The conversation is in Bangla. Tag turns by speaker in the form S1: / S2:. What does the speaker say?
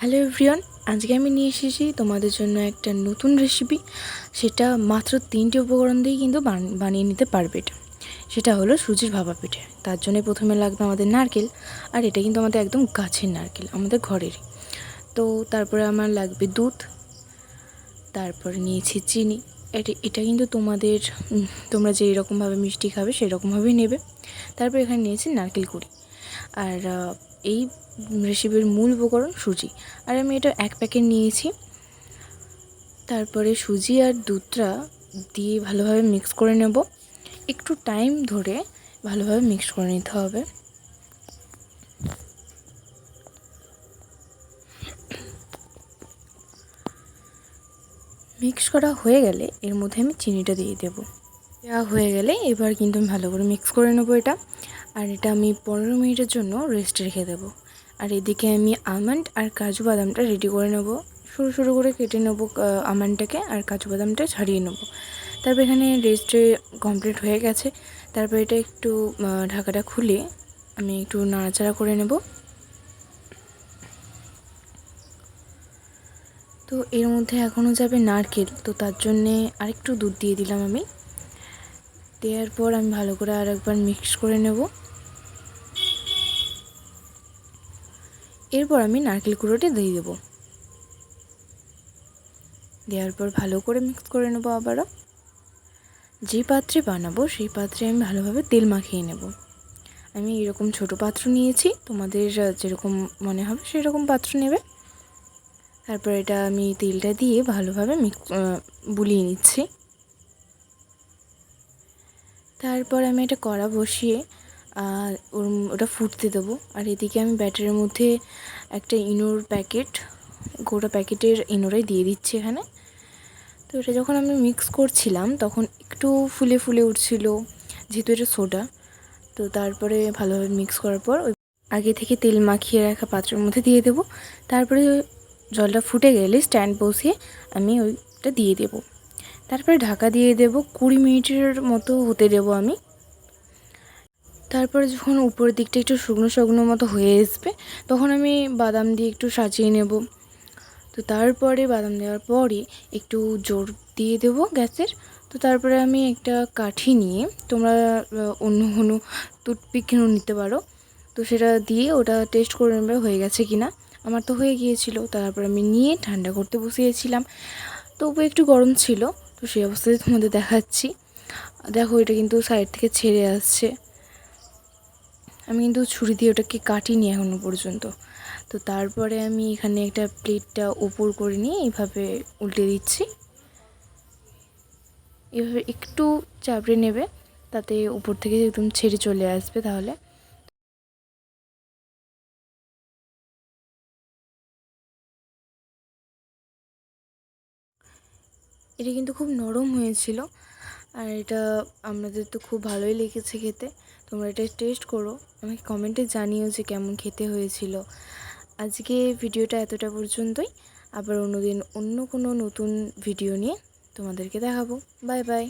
S1: হ্যালো এভরিওয়ান, আজকে আমি নিয়ে এসেছি তোমাদের জন্য একটা নতুন রেসিপি সেটা মাত্র তিনটে উপকরণ দিয়েই কিন্তু বান- বানিয়ে নিতে পারবে এটা। সেটা হলো সুজির ভাপা পিঠে। তার জন্য প্রথমে লাগবে আমাদের নারকেল, আর এটা কিন্তু আমাদের একদম গাছের নারকেল, আমাদের ঘরের তো তারপরে আমার লাগবে দুধ, তারপরে নিয়েছি চিনি। এটা এটা কিন্তু তোমাদের তোমরা যেই রকমভাবে মিষ্টি খাবে সেই রকমভাবেই নেবে। তারপর এখানে নিয়েছি নারকেল কুড়ি। আর এই রেসিপির মূল উপকরণ সুজি। আর আমি এটা এক প্যাকেট নিয়েছি। তারপরে সুজি আর দুধটা দিয়ে ভালোভাবে মিক্স করে নেব। একটু টাইম ধরে ভালোভাবে মিক্স করে নিতে হবে। মিক্স করা হয়ে গেলে এর মধ্যে আমি চিনিটা দিয়ে দেবো। দেওয়া হয়ে গেলে এবার কিন্তু আমি ভালো করে মিক্স করে নেব এটা। আর এটা আমি পনেরো মিনিটের জন্য রেস্টে রেখে দেবো। আর এদিকে আমি আমন্ড আর কাজু বাদামটা রেডি করে নেব। সরু সরু করে কেটে নেব আমন্ডটাকে আর কাজু বাদামটা ছাড়িয়ে নেব। তারপর এখানে রেস্টে কমপ্লিট হয়ে গেছে। তারপর এটা একটু ঢাকাটা খুলে আমি একটু নাড়াচাড়া করে নেব। তো এর মধ্যে এখনও যাবে নারকেল। তো তার জন্যে আরেকটু দুধ দিয়ে দিলাম আমি। দেওয়ার পর আমি ভালো করে আর একবার মিক্স করে নেব। এরপর আমি নারকেল কুড়োটা দিয়ে দেবো। দেওয়ার পর ভালো করে মিক্স করে নেব আবারও। যে পাত্রে বানাবো সেই পাত্রে আমি ভালোভাবে তেল মাখিয়ে নেব। আমি এরকম ছোট পাত্র নিয়েছি, তোমাদের যেরকম মনে হবে সেরকম পাত্র নেবে। তারপর এটা আমি তেলটা দিয়ে ভালোভাবে মিক্স বুলিয়ে নিচ্ছি। তারপর আমি এটা কড়া বসিয়ে ওর ওটা ফুটতে দেবো। আর এদিকে আমি ব্যাটারের মধ্যে একটা ইনোর প্যাকেট, গোটা প্যাকেটের ইনোরাই দিয়ে দিচ্ছি এখানে। তো এটা যখন আমি মিক্স করছিলাম, তখন একটু ফুলে ফুলে উঠছিল, যেহেতু এটা সোডা। তো তারপরে ভালোভাবে মিক্স করার পর ওই আগে থেকে তেল মাখিয়ে রাখা পাত্রের মধ্যে দিয়ে দেবো। তারপরে জলটা ফুটে গেলে স্ট্যান্ড বসিয়ে আমি ওইটা দিয়ে দেবো। তারপরে ঢাকা দিয়ে দেব কুড়ি মিনিটের মতো হতে দেবো আমি। তারপরে যখন উপরের দিকটা একটু শুকনো শুকনো মতো হয়ে আসবে, তখন আমি বাদাম দিয়ে একটু সাজিয়ে নেব। তো তারপরে বাদাম দেওয়ার পরে একটু জোর দিয়ে দেবো গ্যাসের। তো তারপরে আমি একটা কাঠি নিয়ে তোমরা অন্য কোনো টুথপিক নিতে পারো। তো সেটা দিয়ে ওটা টেস্ট করে নেবে হয়ে গেছে কি না আমার তো হয়ে গিয়েছিল, তারপর আমি নিয়ে ঠান্ডা করতে বসিয়েছিলাম। তবু একটু গরম ছিল তো সেই অবস্থাতে তোমাদের দেখাচ্ছি। দেখো, এটা কিন্তু সাইড থেকে ছেড়ে আসছে। আমি কিন্তু ছুরি দিয়ে ওটাকে কাটিনি এখনও পর্যন্ত। তো তারপরে আমি এখানে একটা প্লেটটা ওপর করে নিয়ে এইভাবে উল্টে দিচ্ছি। এভাবে একটু চাপড়ে নেবে, তাতে উপর থেকে একদম ছেড়ে চলে আসবে তাহলে। এটা কিন্তু খুব নরম হয়েছিল। আর এটা আমাদের তো খুব ভালোই লেগেছে খেতে। তোমরা এটা টেস্ট করো। আমাকে কমেন্টে জানিও যে কেমন খেতে হয়েছিল। আজকে ভিডিওটা এতটা পর্যন্তই। আবার অন্যদিন অন্য কোনো নতুন ভিডিও নিয়ে তোমাদেরকে দেখাবো। Bye bye